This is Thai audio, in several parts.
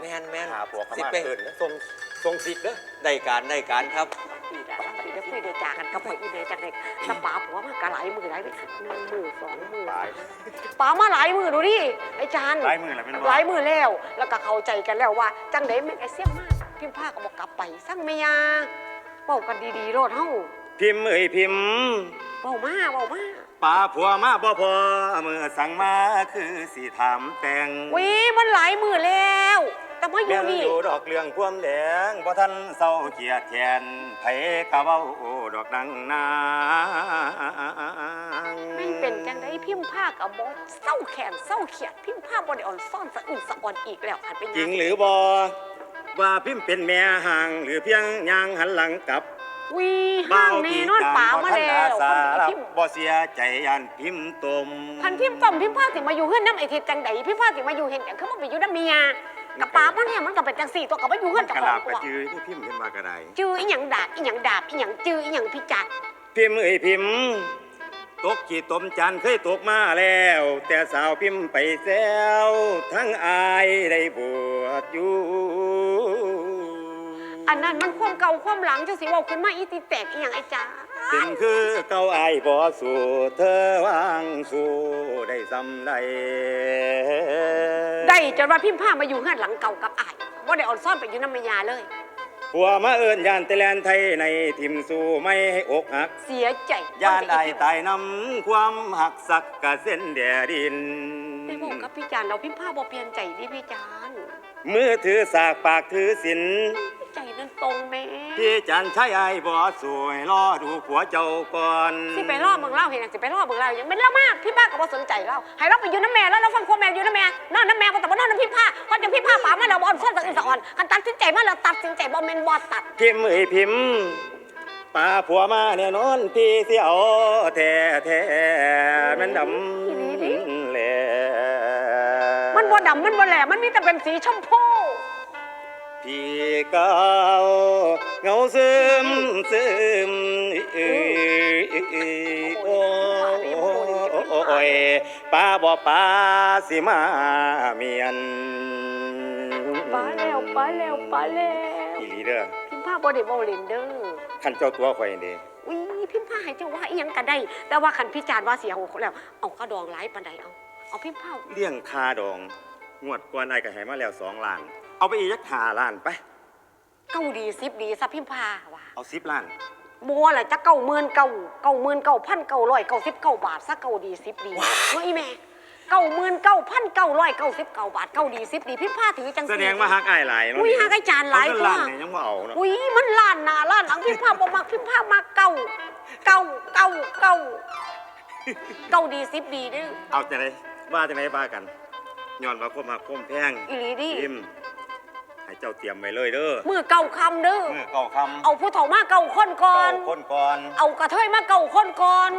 แม่นแม่นหาผัวเขาสิมาไปเกินนะทรงทรงสิทธิ์เด้อได้การได้การครับปีละปีละคุยเดียวจากันกับพ่ออีเมจากเด็กถ้าป๋าผัวมากะหลายมือหลายหนึ่งมือสองมือตายป๋ามาหลายมือดูดิไอ้จานหลายมือแหละเป็นหลายมือแล้ว แล้วก็เข้าใจกันแล้วว่าจังไดแม่งไอ้เสี่ยงมากพิมพ์ผ้าก็บอกกลับไปสั่งเมียเว้ากันดีๆโลดเฮาพิมพ์เอ้ยพิมพ์เว้ามาเว้ามา ป่าผัวมาบ่พอเมื่อสั่งมาคือสิถามแต่งวิมันหลายมือแล้ว แต่มาอแม่ยู่นนี่อยู่ดอกเรื่องความแดงบ่ทันเศร้าเกียดแทนไผกะเว้าดอกดังนางแม่งเป็นจังไดพิมพ์ผ้ากับบอเศร้าแขนเศร้าเขียดพิมพ์ผ้าบอดอ่อนซ่อนสะอื่นสะอ่อนอีกแล้วหันไปจริงหรือบ่ว่าพิมพ์เป็นแม่ห่างหรือเพียงย่างหันหลังกลับ วีห้างแน่นอนป๋ามาแล้วสาคนรับพิมพ์บ่เสียใจยันพิมพ์ตมพันพิมพ์ต้มพิมพ์ผ้าสิมาอยู่เฮือนน้ำไอทิศจังไดพิมพ์ผ้าสิมาอยู่เห็นอย่างคือมันไปอยู่น้ำเมียกับป๋ามันเนี่ยมันก็เป็นจังสี่ตัวกับมาอยู่เฮือนกเกับระขอลางบตักระวจือที่พิมพ์เห็นว่ากระไดจื้ออีหยังดาบอีหยังดาบอีหยังจื้ออีหยังพิจักพิมพ์เอ้ยพิมพ์ตกขีดตมจันทร์เคยตกมาแล้ว แต่สาวพิมพ์ไปแซวทั้งอายได้บวชอยู่ อันนั้นมันความเก่าความหลังจังสิเว่าขึ้นมาอีติแตกอีหยังไอ้จ้าเป็นคือเก่าอายบ่สู่เธอวางสู่ได้สำไรได้จนว่าพิมพ์ผ้ามาอยู่เฮือนหลังเก่ากับอายว่าได้อ่อนซ่อนไปอยู่น้ำเมียเลย ผัวมาเอิ้นยานแต่แลนไทยในทิมสู่ไม่ให้อกหัก เสียใจยานอายตายนำความหักสักกะเส้นแดดิน ได้บอกกับพี่จานเราพิมพ์ผ้าบ่เปลี่ยนใจดิพี่จาน มือถือสากปากถือสินใจนั้นต รงแม่พี่จันใช้ไอ้บ่สวยรอดูผัวเจ้าก่อนสิไปล่อเมืองเล่าเห็นอย่างสิไปล่อเมืองเล่าอย่างเป็นเล่ามากพี่ป้าก็บ่สนใจเราให้เราไปอยู่น้ำแม่แล้วเราฟังความแม่อยู่น้ำแม่นอนน้ำแม่ก็แต่ว่านอนน้ำพี่ผ้าเพราะจังพี่ผ้าป๋ามาเราบอลซ่อนสะอื่นสะอ่อนคันตัดสินใจมาเราตัดสินใจบ่แม่นบ่ตัดพิมพ์เอ้ยพิมพ์ป่าผัวมาเนี่ยนอนพี่เสียวแท้แท้แมันดำแหลมันบ่ดำมันบ่แหลมมันมีแต่เป็นสีชมพู พี่เก้าเงาซึมซึมเอ้ยโอ้ยป้าบ่ป้าสิมาเมียนป้าแล้วป้าแล้วป้าแล้วอีหลีเด้อพิมพ์ผ้าบ่ได้บ่เล่นเด้อคันเจ้าตัวข่อยนี่อุ้ยพิมพ์ผ้าให้เจ้าว่าอีหยังก็ได้ แต่ว่าคันพิจารณ์ว่าเสียหกแล้วเอากระดองหลายปานใดเอาเอาพิมพ์ผ้าเลี้ยงคาดองงวดก่อนไอ้ก็ให้มาแล้วสองล้าน เอาไปอีกยักหาล้านไป เก้าดีสิบดีซะพิมพ์ผ้าว่าเอาสิบล้าน บัวล่ะจะเก้าหมื่นเก้าเก้าหมื่นเก้าพันเก้าร้อยเก้าสิบเก้าบาทซะเก้าดีสิบดีเฮ้ยแม่เก้าหมื่นเก้าพันเก้าร้อยเก้าสิบเก้าบาทเก้าดีสิบดีพิมพ์ผ้าถือจังแสดงว่าฮักไอ้ายหลายเนาะอุ้ยฮักไอ้จานหลายเอตัเงินล้านเนี่ยยังบ่เอาเนาะอุ้ยมันล้านหนาล้านหลังพิมพ์ผ้าบ่มักพิมพ์ผ้ามาเก้าเก้าเก้าเก้าเก้าดีสิบดีเด้อเอาจะไหนว่าจะไหนว่ากันย้อนว่าคมหักคมแพงอีหลีดิพิมพ์ ให้เจ้าเตรียมไว้เลยเด้อมือเก้าคำเด้อมือเก่าคำเอาผู้เฒ่ามาเก้าคนก่อน เก่าคนก่อน เอากระเทยมาเก้าคนก่อน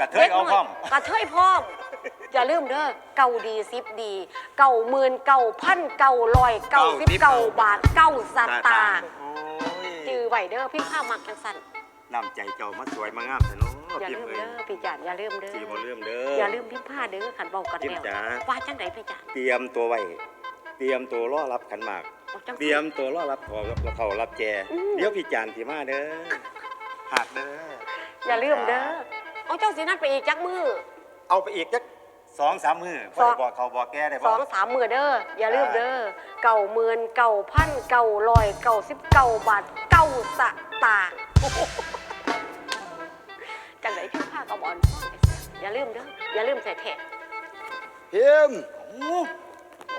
กระเทยเอาพร้อมกระเทยพร้อมอย่าลืมเด้อเก่าดีสิบดีเก่าหมื่นเก่าพันเก่าลอยเก่าสิบเก่าบาทเก่าสตางค์โอ้ยจือไหวเด้อพี่ข้ามักจังสันน้ำใจเจ้ามาสวยมางามแต่เนาะอย่าพิลืมมพ์เอ้ยเด้อพี่จานอย่าลืมเด้อสีบ่ลืมเด้อออย่าลืมพิมพ์ผ้าเด้อขันเบากันพิมแล้วพ์จ๋าว่าจังไดพี่จานเตรียมตัวไว้ เตรียมตัวรอรับขันหมากบ อกจังเตรียมตัวรอรับขอรับเขารับแจอืมเดี๋ยวพี่จานที่มาเด้อหักเด้ออย่าลืมเด้อเอาเจ้าสีนัดไปอีกจักมือเอาไปอีกจักสองสามมือพอได้บอกเขาบอกแกได้สบออกงสามมือเด้ออย่าลืมเด้อเก่าหมื่นเก่าพันเก่าลอยเก่าสิบเก่าบาทเก่าสตางค์จังไดพิมพ์ผ้ากับบอลอย่าลืมเด้ออย่าลืมใส่แท็กพิมพ์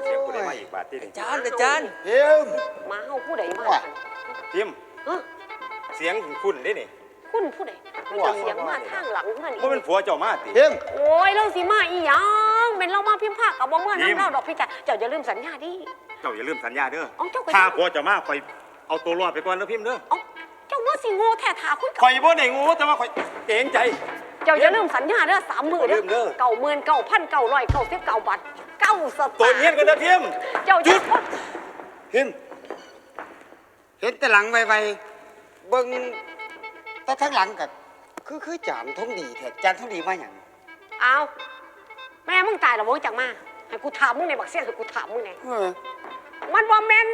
เสียงผู้ใดมาอีกบาทที่หนึ่งจานอาจารย์พิมพ์มาเฮาผู้ใดมาว่าพิมพ์เอ้อเสียงคุณได้นี่คุณผู้ใดมีแต่เสียงมาทางหลังเท่านี้ว่าเป็นผัวเจ้ามาติพิมพ์โอ้ยเรื่องสิมาอีหยังเป็นเรามาพิมพ์ผ้ากับบ่เมื่อพิมพ์น้ำเล่าดอกพี่จ๋าเจ้าอย่าลืมสัญญาดิเจ้าอย่าลืมสัญญาเด้อเอาเจ้าก็ถ้าผัวเจ้ามาคอยเอาตัวรอดไปก่อนเด้อพิมพ์เด้อเอ้าเจ้าเมื่อสิโง่แท้ทาคุยกับคอยบ่ได้งูแต่ว่าคอยเกรงใจ เจ้าอย่าลืมสัญญาเด้อสามหมื่นอย่าลืมเด้อเก่าหมื่นเก่าพันเก่าร้อยเก่าสิบเก่าบาท เก้าสตางค์ตัวเงี้ยนกันเด้อพิมพ์เจ้าหยุจะดพิมพ์เห็นแต่หลังไวๆเบิ่งแต่ทั้งหลังกับคือคือจานทองดีแท้จานทองดีมาอย่างเอาแม่มึงตายแล้วมึงจังมาให้กูถามมึงในบักเสี้ยให้กูถามมึงไงเออมันว่าแมน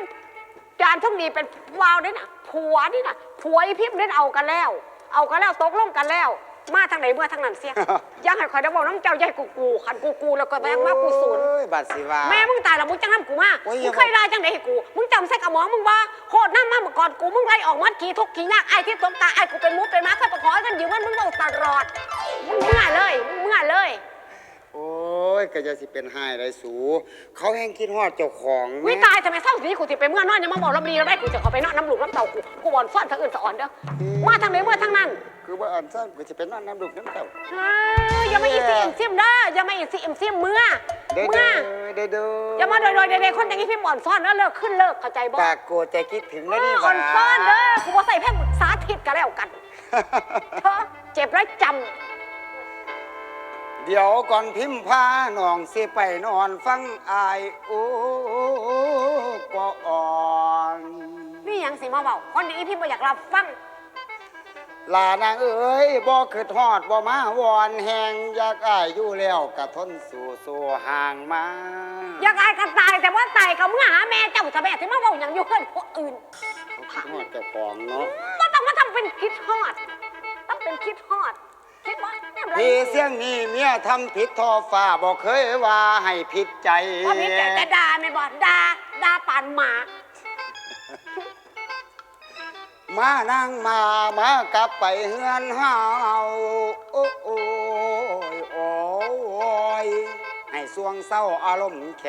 องดีเป็นวาวด้วยนะผัวนี่นะผัวอีพิมพ์ได้เอากันแล้ว เอากันแล้วตกลงกันแล้ว มาทางไหนเมื่อทางนั้นเสียยังให้คอยได้บอกน้ำเจ้าใหญ่กูกูขันกูกูแล้วก็แบงมากูศูนย์โอ้ยบาดสิว่าแม่มึงตายแล้วมึงจังทำกูมาโอ้ยอมึย่างเคยได้จังไหนให้กู มึงจำใส่กระหมองมึงบ่โคตรน้ำมาเมื่อก่อนกูมึงไล่ออกมัดขี่ทุกขี่ยากไอ้ที่ตกตาไอ้กูเป็นมุดเป็นม้าเคยไปขอให้กันยืมเงินมึงเอาตลอด ยก็จะสิเป็นหายไรสู เขาแห้งคิดฮอดเจ้าของวิแม่ตายทำไมเศร้าสีกูสิไปเมื่อนอนยังมาบอกลำดีแล้วได้กูจะเอาไปนอนน้ำหลุกน้ำเต่ากูกูบอนซ่อนทางอื่นสะอ่อนเด้อมาทางไหนเมื่อทางนั้นคือว่าอ่อนซ่อนก็จะเป็นนอนน้ำดุกน้ำเต่า เฮ้ยอย่ามาอีซีเอ็มซิมเด้ออย่ามาอีซีเอ็มซิมเมื่อเด้อเมื่เด้ออเด้อเด้ออย่ามาโดยโดยเด็คนอย่างนี้พี่บอนซ่อนแล้วเลิกขึ้นเลิกเข้าใจบ่ปากโกรธใจคิดถึงแล้วนี่อ่หว่าอนซ่อนเด้อกูบ่ใส่แพ่งสาธิตกันแล้วกัน เธอเจ็บแล้วจ เดี๋ยวก่อนพิมพ์พาน้องสิไปนอนฟังอายโอ้ก็อ่อนำนี่ยังสิมาเบาคนอย่างนี้พี่บ่อยากรับฟังลานางเอ้ยบ่คือทอดบ่มาวอนแหงอยากอายอยู่แล้วกะทนสู่สู่ห่างมาอยากอายกันตายแต่ว่าตายกับมึงหาแม่เจ้าทะแม่ที่มาเบาอย่างอยู่เพื่อนพวกอื่นเขาคิดฮอดเจ้าของเนาะก็ต้องมาทำเป็นคิดฮอดต้องเป็นคิดฮอด พี่เสียงนี้เมียทำผิดทอฟ้าบ่เคยว่าให้ผิดใจพอพี่แต่แต่ด่าไม่บอกด่าด่าปานหมา มานั่งมามากลับไปเฮือนเฮาโอ้โอ้ยโอ้ยให้สวงเศร้าอารมณ์แข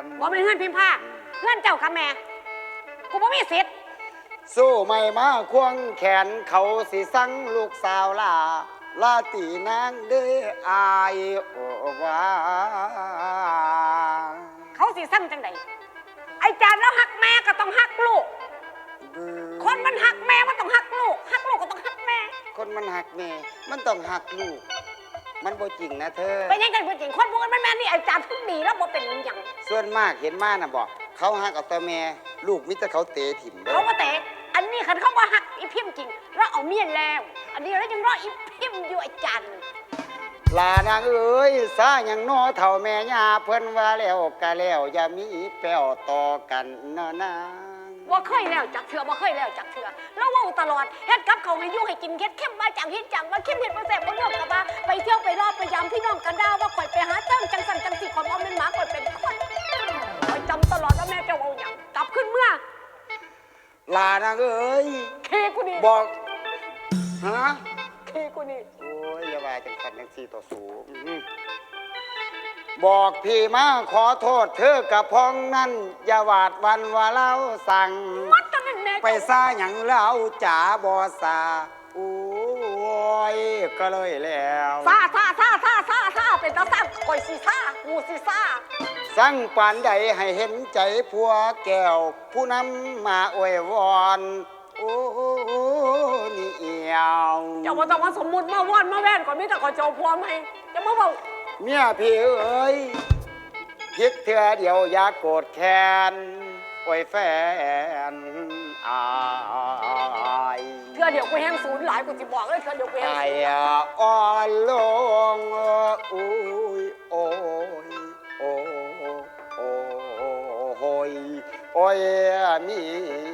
นว่าเป็นเพื่อนพิมพ์ผ้าเพื่อนเจ้าค่ะแม่กูบ่มีสิทธิ์สู้ไม่มาควงแขนเขาสิสั่งลูกสาวลา ลาตีนางเด้ออายโอ้ว่าเขาสิสั่งจังใดไอ้จานแล้วหักแม่ก็ต้องหักลูกคนมันหักแม่มันต้องหักลูกหักลูกก็ต้องหักแม่ คนมันหักแม่ มันต้องหักลูก มันบ่จริงนะเธอ เป็นยังไงพูดจริงคนพวกนั้นมันแม่นี่ไอ้จานทุกดีแล้วบ่เป็นอย่างส่วนมากเห็นมาน่ะบอก เขาหักเอาแต่แม่ ลูกมิแต่เขาเตะถิ่มเด้เขาอก็เตะ อันนี้คันเขาว่าหักอีพิมพ์จริงแล้วเอาเมียแล้ว อันนี้แล้วยังรออีพิมพ์อยู่ไอ้จันลานางเอ้ยซาอย่างน้อเท่าแม่ย่าเพิ่นว่าแล้วกะแล้วอย่ามีแป้วต่อกันเนาะนางว่าเคยแล้วจักเถื่อว่าเคยแล้วจักเถื่อแล้วเว่าตลอดเฮ็ดกับเขาวให้อยู่ให้กินเฮ็ดเข้มมาจังเฮ็ดจังว่าเข้มเฮ็ดบ่แซ่บบ่เลือกกับว่าไปเที่ยวไปรอบไปยามพี่น้องกันดาว่าข่อยไปหาเติมจังสันจัง ลานางเอ้ยเคกูนี่บอกฮะเคกูนี่โอ้ยอย่าว่าจังสันจังสี่ต่อสูอื้อหือบอกพี่มาขอโทษเธอกับพ้องนั่นอย่าหวาดหวันว่าเราสั่งมัดตอนนั้นแม่ไปซาหยังเราจ๋าบอสาโอ้ยก็เลยแล้ว ซาซาซาซาซาซาเป็นตาซ่าข่อยสิซากูสิซา สั่งปานใดให้เห็นใจผัวแก้ว ผู้นำมาอวยวอนโอ้นี่เอียวเจ้าบ่ต้องมาสมมุติมาว่อนมาแว่นก่อนมีแต่ขอเจ้าพร้อมให้จะมาเว้าเมียพี่เอ้ยพิกเถื่อเดียวอย่าโกรธแค้นโอ้ยแฟนอายเทื่อเดี๋ยวกูแห้งศูนย์หลายกูสิบอกเลยเทื่อเดี๋ยวกูแห้งไอ้ศูนย์อ่อนลงอุ้ยโอ้ย โอ้ยเมี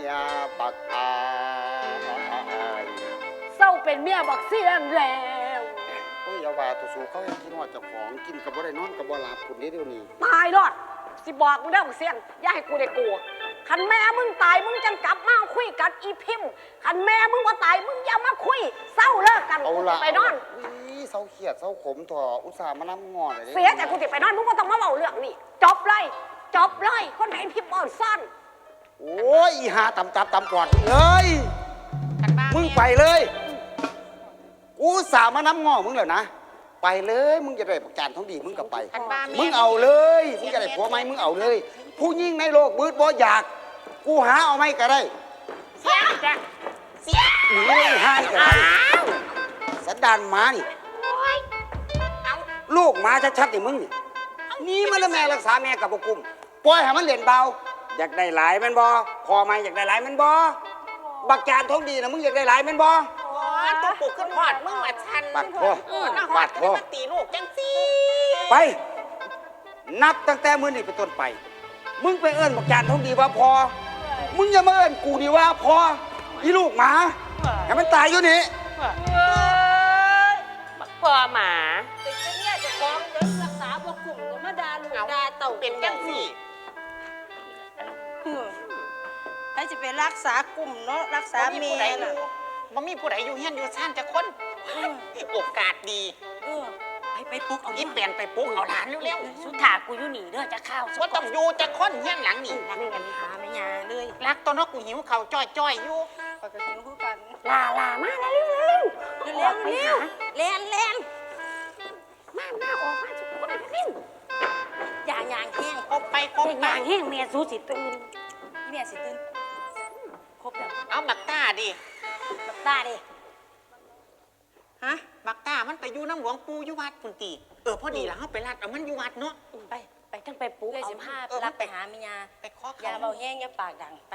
ยบักอายเศร้าเป็นเมียบักเสียงแล้วโอ้ยอย่าว่าตัวสูเขาให้กินว่าเจ้าของกินกับบ่ได้นอนกับบ่หลับคุณนี้เดี๋ยวนี้ตายรอดสิบอกมึงได้บักเสียงอย่าให้กูได้กลัวคันแม่มึงตายมึงจังกลับมาคุยกันอีพิมพ์คันแม่มึงบ่ตายมึงอย่ามาคุยเศร้าเลิกกันเอากูละสิไปนอนนี่เศร้าเครียดเศร้าขมถั่วอุตส่าห์มานำงอเลยเสียแต่กูสิไปนอนมึงบ่ต้องมาเว้าเรื่องนี้จบเลย จบเลย คนไหนพิมพ์อ่อนซ่อนโอ้ยอีหาตำจับตำกอดเลยมึงไปเลยกูอุตส่าห์มานำงอมึงแล้วนะ ไปเลย มึงจะได้ประการท้องดีมึงก็ไปคันบ้าแม่มึงเอาเลย มึงจะได้ผัวไหมมึงเอาเลย ผู้ยิ่งในโลกบืดบ่อยาก กูหาเอาไม่ก็ได้เสียจ้ะเสียหนีไม่ห้ามก็ได้สันดานหมานี่โอ้ยเอาลูกหมาชัดๆนี่มึงนี่นี่มันละแม่รักษาแม่กับบ่กุม ปล่อยให้มันเล่นเบาอยากได้หลายแมันบ่พอไหมอยากได้หลายแมันบ่บักจานท้องดีนะมึงอยากได้หลายแมันบ่โอ้ยตัวปลุกขึ้นหอดมึงว่าฉันปัดพ่อเออน่าหอปัดดจะพ่อมาตีลูกจังสิไป นับตั้งแต่มื้อนี้เป็นต้นไป มึงไปเอิ้นบักจานท้องดีว่าพอ มึงอย่ามาเอิ้นกูนี่ว่าพออีลูกหมาให้มันตายอยู่นี่บักพ่อหมา เป็นจังเนี่ยเจะฟ้าของเดินรักษาบ่กลุ่มก็มาด่าลูกเอาด่าเต่าเป็นจังสิ ให้จะไปรักษากลุ่มเนาะรักษาบ่มีเมีผู้ใดยอยู่น่ะบ่มีผู้ใดอยู่เฮียนอยู่ซ่านจะคนโอกาสดีเออไปไปปลุกเอาอีเปลี่ยนไปปลุกเอาหลานเร็วสุดถากูอยู่หนีเด้อจะข้าวๆว่าต้องอยู่จะคนเฮียนหลังนี่นี่กันหาไม่ยาเลยรักตัวเนกกูหิวเขาวจ้อยๆอยู่ปากกระหิวคู่กันลาลามาแล้วเร็วเร็วเร็วเร็วเร็วเล่นเล่นมาหน้าออกมาทุกคนเร็ว อย่าย่างแห้งคบไปคบเด็กไปยางแห้งเมียสู้สิตื่นพี่แม่สิตื่นครบแล้วเอาบักต้าดิบักตาดิฮะบักต้ามันไปอยู่น้ำหลวงปู่อยู่วัดพุ่นตีเออพอดีแล้วเฮาไปรัดเอามันอยู่วัดเนาะ ไปไปทั้งไปปุ๊เลยเอาสิผ้าพารับไปหาเมียไปขออย่าเขาเบาแห้งอย่าปากดังไป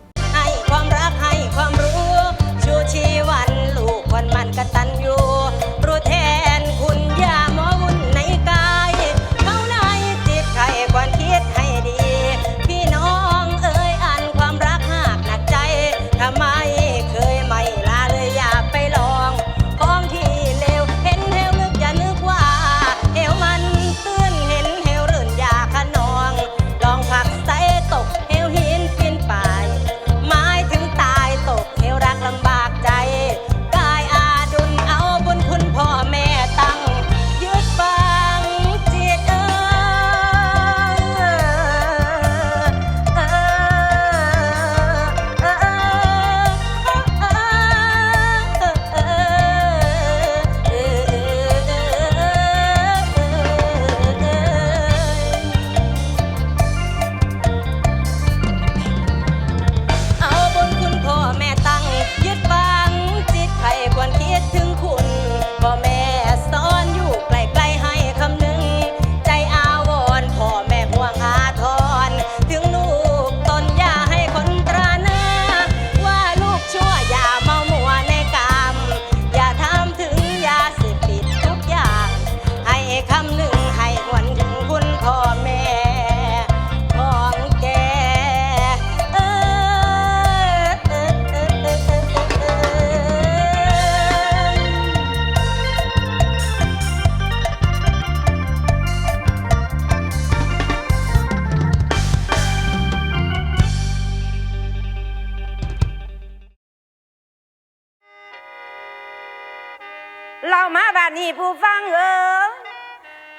ผู้ฟังเออ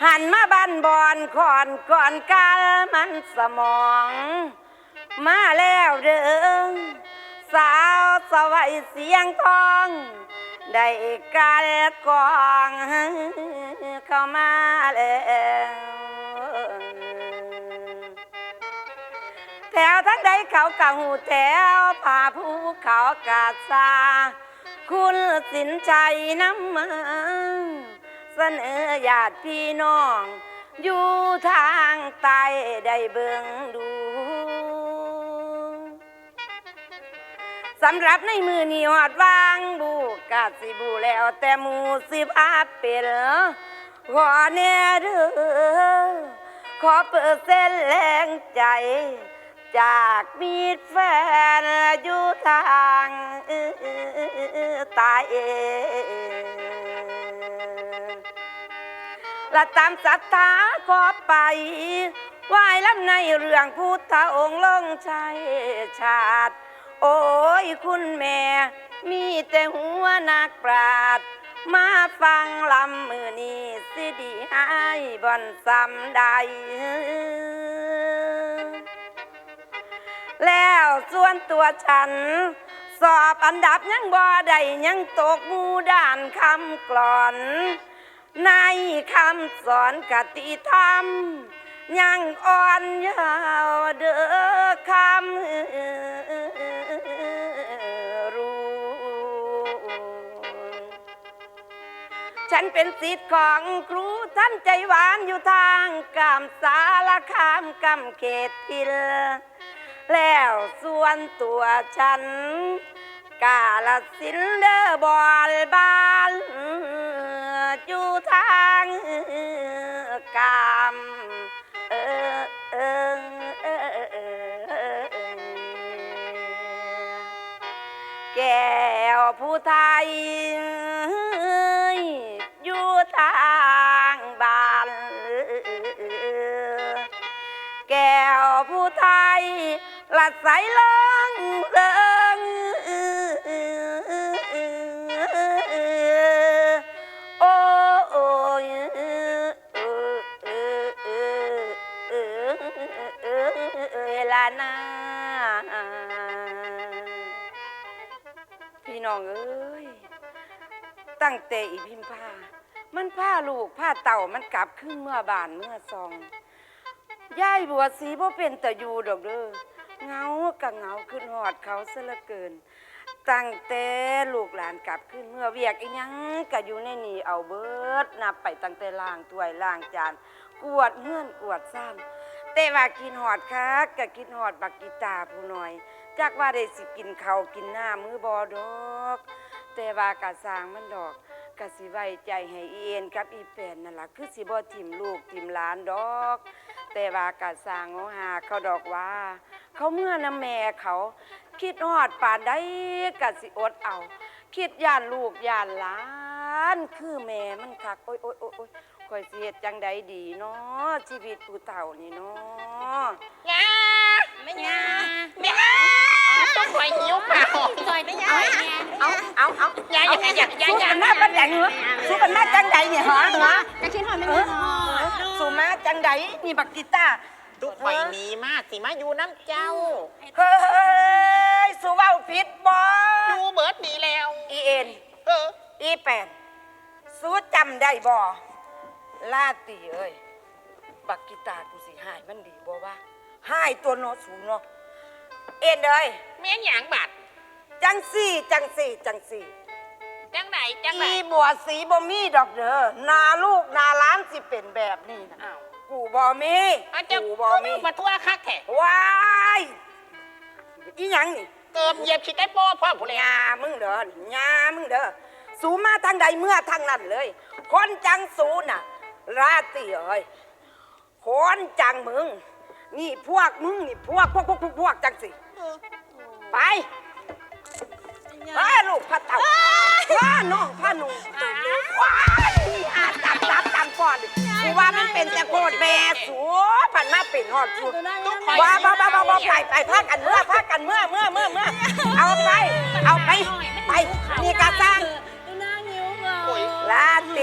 หันมาบ้านบอนก่อนก่อนกาลมันสมอง มาแล้วเด้อสาวสวัยเสียงทอง ได้การกองเข้ามาแล้วแถวทั้งใดเขากะหูแถวผ่าภูเขากาดซา คุณสินใจน้ำมาเสนอญาติพี่น้อง อยู่ทางใต้ได้เบิ่งดูสำหรับในมือนี้หอดวางบูกาสิบูแล้วแต่หมูสิบอาเป็นขอแน่เด้อขอเปอร์เซ็นแรงใจ จากมีแฟนอยู่ทางตายเองและตามศรัทธาขอไปไหว้ลำในเรื่องพุทธองค์ลงชัยชาติ โอ้ยคุณแม่ มีแต่หัวนักปราดมาฟังลำมือนี้สิดีให้บอนสำใด แล้วส่วนตัวฉัน สอบอันดับยังบ่ได้ยังตกมูด่านคำกลอน ในคำสอนกติธรรม ยังอ่อนยาวเด้อคำรู้ ฉันเป็นสิทธิ์ของครูท่านใจหวานอยู่ทางกามสารคามกำเขตพิล แล้วส่วนตัวฉัน กาลสินเด้อบอลบานอยู่ทางกามเออเออแก้วผู้ไทย หลัดใสลงเริงโอ้โอ้ยลานาพี่น้องเอ้ย ตั้งแต่อีพิมพามันพาลูกพาเต่ามันกลับขึ้นเมื่อบานเมื่อซองยายบัวสีบ่เป็นแต่อยู่ดอกเด้อ เงากะเงาขึ้นหอดเขาซะเหลือเกิน ตั้งแต่ลูกหลานกลับขึ้นเมื่อเวียกอีหยังกะอยู่ในนี่เอาเบิดนับไปตั้งแต่ล้างถ้วยล้างจาน กวดเฮือนกวดซ่านแต่ว่ากินหอดคักกะกินหอดบักกีตาผู้น้อยจักว่าได้สิกินเขาวกินหน้ำมือบ่ดอก แต่ว่ากะสร้างมันดอกกะสิไว้ใจให้อีเอ็นกับอีแฟนนั่นล่ะคือสิบ่ทิมลูกทิมหลานดอก แต่ว่ากะสร้างโอหาเขาดอกว่า เขาเมื่อน้ำแม่เขา คิดฮอดป่านได้กะสิอดเอา คิดย่านลูกย่านหลาน คือแม่มันคักโอ้ยโอ้ยโอ้ยโอ้ยคอยสิเฮ็ดจังใดดีเนาะชีวิตผู้เฒ่านี่เนาะยาไม่ยาแม่ต้องคอยหิวข้าวซอยไม่ยาเอาเอาเอายายอยากอยากยายสู้อยากักนมาปันใดเหรอสู้กันมาจังใดเนี่ยฮะฮะกระชิ้นหอมไม่เอมีอหอมสู้มาจังใดนี่บักกีตาร์ ทุกข่อยหนีมาสิมาอยู่น้ำเจ้าเฮ้ยสู้เว้าผิดบ่ดูเบิร์ดหนีแล้วอีเอ็นเอออีแปดสู้จำได้บ่ลาตีเอ้ยบักกีตาร์กูสิหายมันดีบ่วะหายตัวโนสูงเนาะเอ็นเอ้ยแม่นหยางบัดจังสี่ จังสี่ จังสี่จังไหนจังไหนอีบัวสีบ่มีดอกเด้อนาลูกนาหล้านสิเป็นแบบนี้นะอ้าว กูบ่มีอาจจะกูบ่มีมาทั่วคักแท้ว้ายอีหยังนี่เกิบเหยียบขี้ไก่โป้พ่อผู้เลี้ยยามึงเด้อยามึงเด้อสูมาทางใดเมื่อทางนั้นเลย คนจังสูน่ะ ราตรีเอ้ยคนจังมึง นี่พวกมึงนี่พวกพวกพวกพวกพวกจังสิไปไปลูกพระเต่าว้าน้องพระหนุ่มว้ายอาจับจับจับ ก่อนกูว่ามันเป็นแต่โกดแม่สูผ่านมาเป็นหอดสูว้าบ้าบ้าบ้าบ้าไปไปพากันเมื่อพากันเมื่อเมื่อเมื่อเมื่อเอาไป เอาไปไปนี่กาสร้างโอ้ยลาเต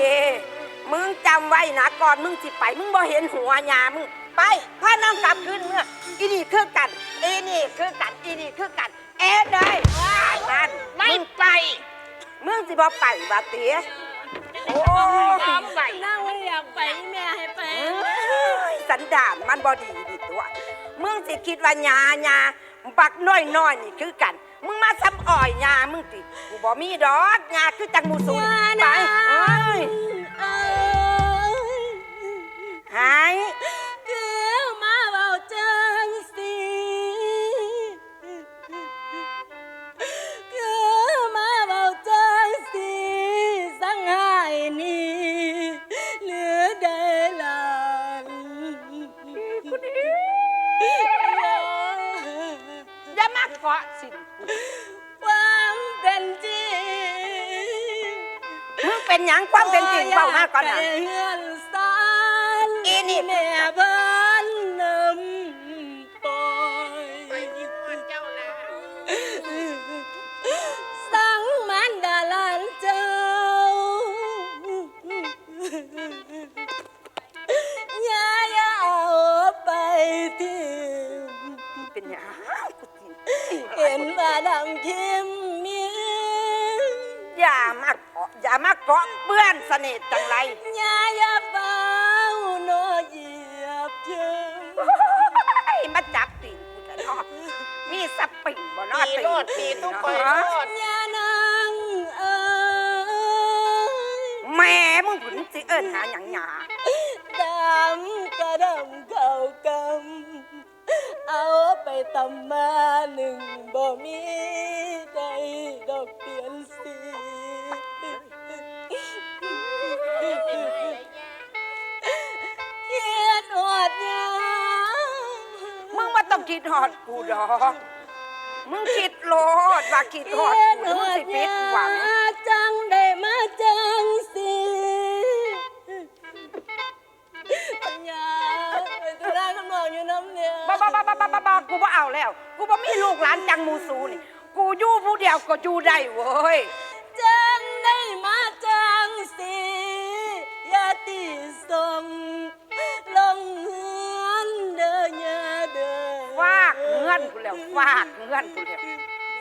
มึงจำไว้นะก่อนมึงสิไป มึงบ่เห็นหัวหยามึงไปพาน้องกลับคืนเมื่ออีนี่คือกันอีนี่คือกันอีนี่คือกัน เอ็ดเลยนั่นไม่ไปมึงสิบ่ไปบาเตีย โอ้ยอมไปนั่งไม่อยากไปแม่ให้ไปยสันดานมันบ่ดีดิตัว มึงสิคิดว่าหยาหยาบักน้อยน้อยๆนี่คือกัน มึงมาซ้ำอ่อยหยามึงติกูบ่มีดอกหยาคือจังมูสูนไปเอ้ยหาย มาเกาะสินความเป็นจริงมึงเป็นหยังความเป็นจริงเฝ้ามาก่อนนะไปเฮือนสารอีนี่ แม่บ้ เกาะเปื้อนเสน่ห์จังไรอย่าอย่าเฝ้าโนเหยียบเชิงไอ้มาจับตีนกูจะเนาะมีสปริงบ่เนาะตีโลดตีทุกคนโลดอย่านางเอ้ยแม่มึงผุนสิเอิ้นหาหยังหยาดำกระดำเข้ากำเอาไปตำมาหนึ่งบ่มีใดดอก คิดฮอดกูดอก มึงคิดโลดว่าคิดฮอดกูมึงสิผิดหวัง จังได้มาจังสิปัญญาไปตุลาคำนองอยู่น้ำเนี่ยบ้าบ้าบ้าบ้าบ้าบ้ากูบ่เอาแล้ว กูบ่มีลูกหลานจังมูสูนี่ กูอยู่ผู้เดียวก็อยู่ได้เว้ย จังได้มาจังสิอย่าตีส่ง กูแล้วฟากเงื่อนกูแล้ว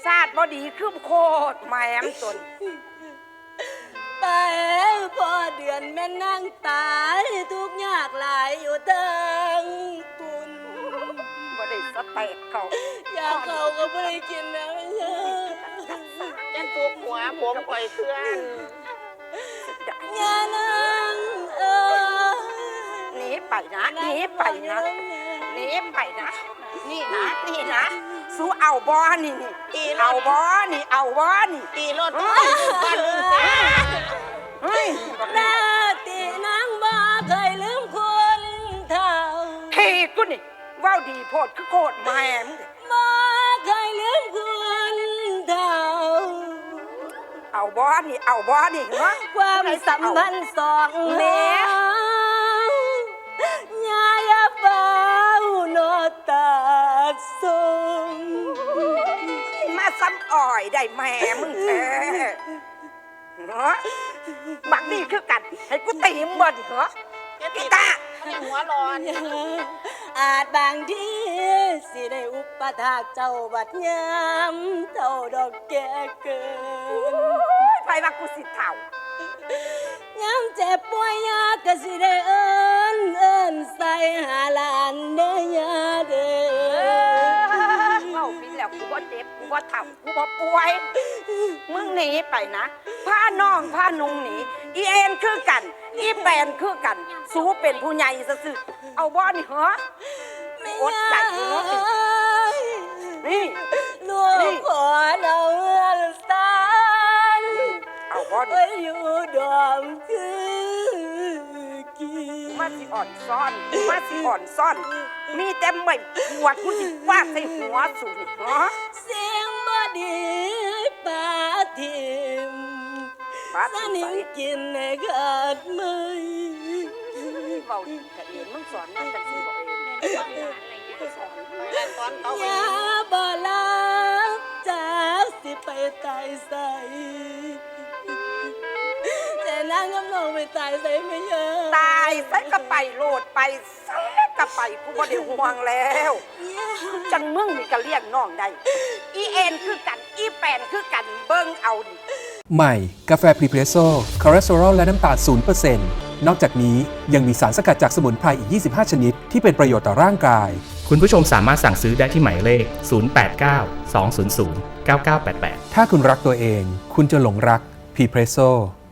ชาติบ่ดีคือโคตรแม่มตนไปพอเดือนแม่นั่งตายทุกข์ยากหลายอยู่เทิงคุณบ่ได้สเต็กเขาอยากเขาก็ไม่ได้กินแม่ไม่เยอะยันตัวหัวผมปล่อยเคลื่อนอย่านั่งเออหนีไปนะหนีไปนะหนีไปนะ นี่นะนี่นะสู้เอาบ่นี่นี่ตีโลเอาดบ่นี่เอาบ่นี่ตีโลดทุกคนบ้านลุงจ้าเฮ้ยหน้าตีนางบ่เคยลืมคนเท่าขี้กูนี่เว้าดีโพดคือโคตรแม่มงบ่เคยลืมคนเท่าเอาบ่นี่เอาบ่นี่เหรอความสัมพันธ์สองแม่ย ตาสมมาซ้ำอ่อยได้แม่มึงแท้เหรอบักนี่คือกัน ให้กูตีมงบ่ดิเหรออย่าตีอีตามันหัวร้อน อาจบางทีสิได้อุปถากเจ้าบัดยามเท่าดอกแก่เกินไปว่ากูสิเฒ่า ยามเจ็บป่วยยาก็สิได้เอิ้นเอิ้นใส่หาหลานเด้อยาเด้เอออเว้าผิดแล้วกูบ่เจ็บกูบ่เฒ่ากูบ่ป่วย มึงหนีไปนะพาน้องพานุงหนีอีเอ็นคือกัน อีแปนคือกัน สู้เป็นผู้ใหญ่ซื่อๆเอาบ่นี่เหรอ ไม่อดใจยาเนอะ นี่ ลูกขอเอาเงินสาน เอาบ่ไปนี่อยู่ดอมคือกี่มาสิอ่อนซ่อนมาสิอ่อนซ่อน มีแต่ไม่ปวดกูสิฟาดใส่หัวสูนี่เหรอเสียงบอดีปาทิมปาสทิมนิใส่มกินในขาดไหมเว้าดีกะเองมึงสอนมาจังซี่บ่เองแล้วตอนเขาอไปย่าบ่ลับจากสิไปตายใส่แต่ นางกำลังไปตายใส่ไม่เยอะตายใส่ก็ไปโลดไปใส่ก็ไปกูบ่ได้ห่วงแล้ว จังมึงนี่ก็เลี้ยงน้องได้ อีเอ็นคือกัน อีแปนคือกันเบิ่งเอาดิใหม่ กาแฟพรีเพรสโซ่คอเลสเตอรอลและน้ำตาล0%นนอกจากนี้ยังมีสารสกัดจากสมุนไพรอีก 25 ชนิด ที่เป็นประโยชน์ต่อร่างกาย คุณผู้ชมสามารถสั่งซื้อได้ที่หมายเลข 089 200 9988 ถ้าคุณรักตัวเอง คุณจะหลงรักพรีเพรสโซ